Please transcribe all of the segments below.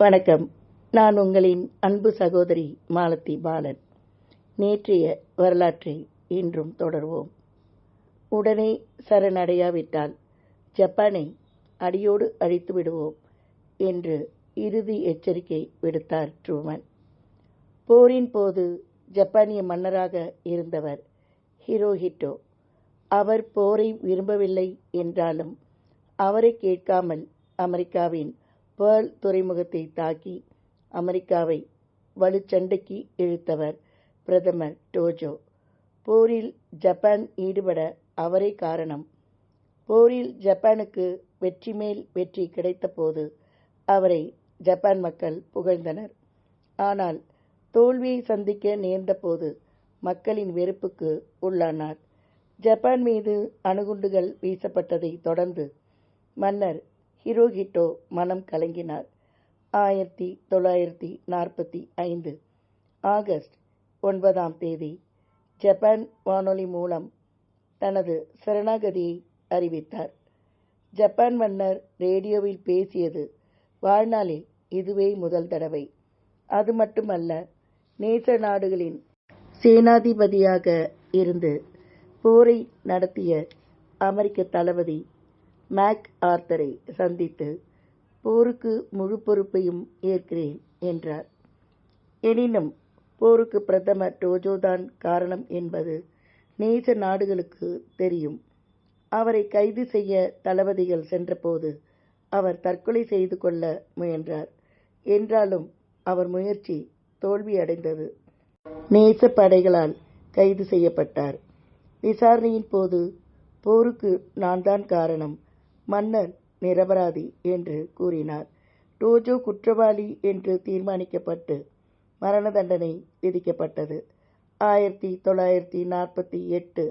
வணக்கம். நான் உங்களின் அன்பு சகோதரி மாலத்தி பாலன். நேற்றைய வரலாற்றை இன்றும் தொடர்வோம். உடனே சரணடையாவிட்டால் ஜப்பானை அடியோடு அழித்து விடுவோம் என்று இறுதி எச்சரிக்கை விடுத்தார் ட்ரூமன். போரின் போது ஜப்பானிய மன்னராக இருந்தவர் ஹிரோஹிட்டோ. அவர் போரை விரும்பவில்லை என்றாலும் அவரை கேட்காமல் அமெரிக்காவின் பேர்ல் துறைமுகத்தை தாக்கி அமெரிக்காவை வலுச்சண்டைக்கு இழுத்தவர் பிரதமர் டோஜோ. போரில் ஜப்பான் ஈடுபட அவரே காரணம். போரில் ஜப்பானுக்கு வெற்றி மேல் வெற்றி கிடைத்தபோது அவரை ஜப்பான் மக்கள் புகழ்ந்தனர். ஆனால் தோல்வியை சந்திக்க நேர்ந்தபோது மக்களின் வெறுப்புக்கு உள்ளானார். ஜப்பான் மீது அணுகுண்டுகள் வீசப்பட்டதை தொடர்ந்து மன்னர் ஹிரோஹிட்டோ மனம் கலங்கினார். ஆயிரத்தி தொள்ளாயிரத்தி நாற்பத்தி ஐந்து ஆகஸ்ட் ஒன்பதாம் தேதி ஜப்பான் வானொலி மூலம் தனது சரணாகதியை அறிவித்தார். ஜப்பான் மன்னர் ரேடியோவில் பேசியது வாழ்நாளில் இதுவே முதல் தடவை. அது மட்டுமல்ல நேச நாடுகளின் சேனாதிபதியாக இருந்து போரை நடத்திய அமெரிக்க தளபதி மேக் ஆர்த்தரை சந்தித்து போருக்கு முழு பொறுப்பையும் ஏற்கிறேன் என்றார். எனினும் போருக்கு பிரதமர் டோஜோதான் காரணம் என்பது நேச நாடுகளுக்கு தெரியும். அவரை கைது செய்ய தளபதிகள் சென்றபோது அவர் தற்கொலை செய்து கொள்ள முயன்றார். என்றாலும் அவர் முயற்சி தோல்வியடைந்தது. நேச படைகளால் கைது செய்யப்பட்டார். விசாரணையின் போது போருக்கு நான் தான் காரணம். மன்னர் நிரபராதி என்று கூறினார். டோஜோ குற்றவாளி என்று தீர்மானிக்கப்பட்டு மரண தண்டனை விதிக்கப்பட்டது. ஆயிரத்தி தொள்ளாயிரத்தி நாற்பத்தி எட்டு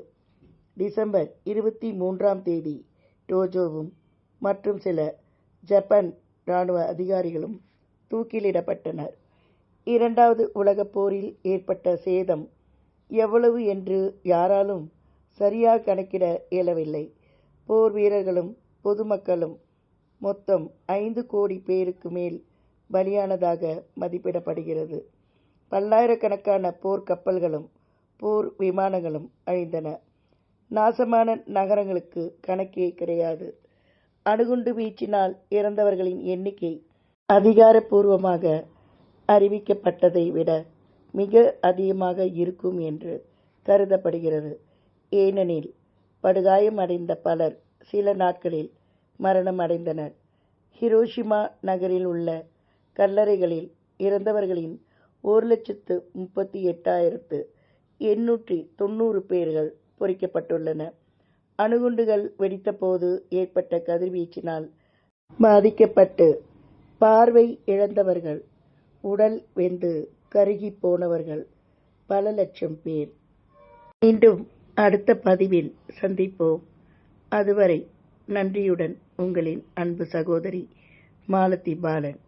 டிசம்பர் இருபத்தி மூன்றாம் தேதி டோஜோவும் மற்றும் சில ஜப்பான் இராணுவ அதிகாரிகளும் தூக்கிலிடப்பட்டனர். இரண்டாவது உலகப் போரில் ஏற்பட்ட சேதம் எவ்வளவு என்று யாராலும் சரியாக கணக்கிட இயலவில்லை. போர் வீரர்களும் பொதுமக்களும் மொத்தம் ஐந்து கோடி பேருக்கு மேல் பலியானதாக மதிப்பிடப்படுகிறது. பல்லாயிரக்கணக்கான போர் கப்பல்களும் போர் விமானங்களும் அழிந்தன. நாசமான நகரங்களுக்கு கணக்கே கிடையாது. அணுகுண்டு வீச்சினால் இறந்தவர்களின் எண்ணிக்கை அதிகாரப்பூர்வமாக அறிவிக்கப்பட்டதை விட மிக அதிகமாக இருக்கும் என்று கருதப்படுகிறது. ஏனெனில் படுகாயமடைந்த பலர் சில நாட்களில் மரணம் அடைந்தனர். ஹிரோஷிமா நகரில் உள்ள கல்லறைகளில் இறந்தவர்களின் ஒரு லட்சத்து முப்பத்தி எட்டாயிரத்து எண்ணூற்றி தொண்ணூறு பேர்கள் பொறிக்கப்பட்டுள்ளன. அணுகுண்டுகள் வெடித்தபோது ஏற்பட்ட கதிர்வீச்சினால் பாதிக்கப்பட்டு பார்வை இழந்தவர்கள் உடல் வெந்து கருகி போனவர்கள் பல லட்சம் பேர். மீண்டும் அடுத்த பதிவில் சந்திப்போம். அதுவரை நன்றியுடன் உங்களின் அன்பு சகோதரி மாலதி பாலன்.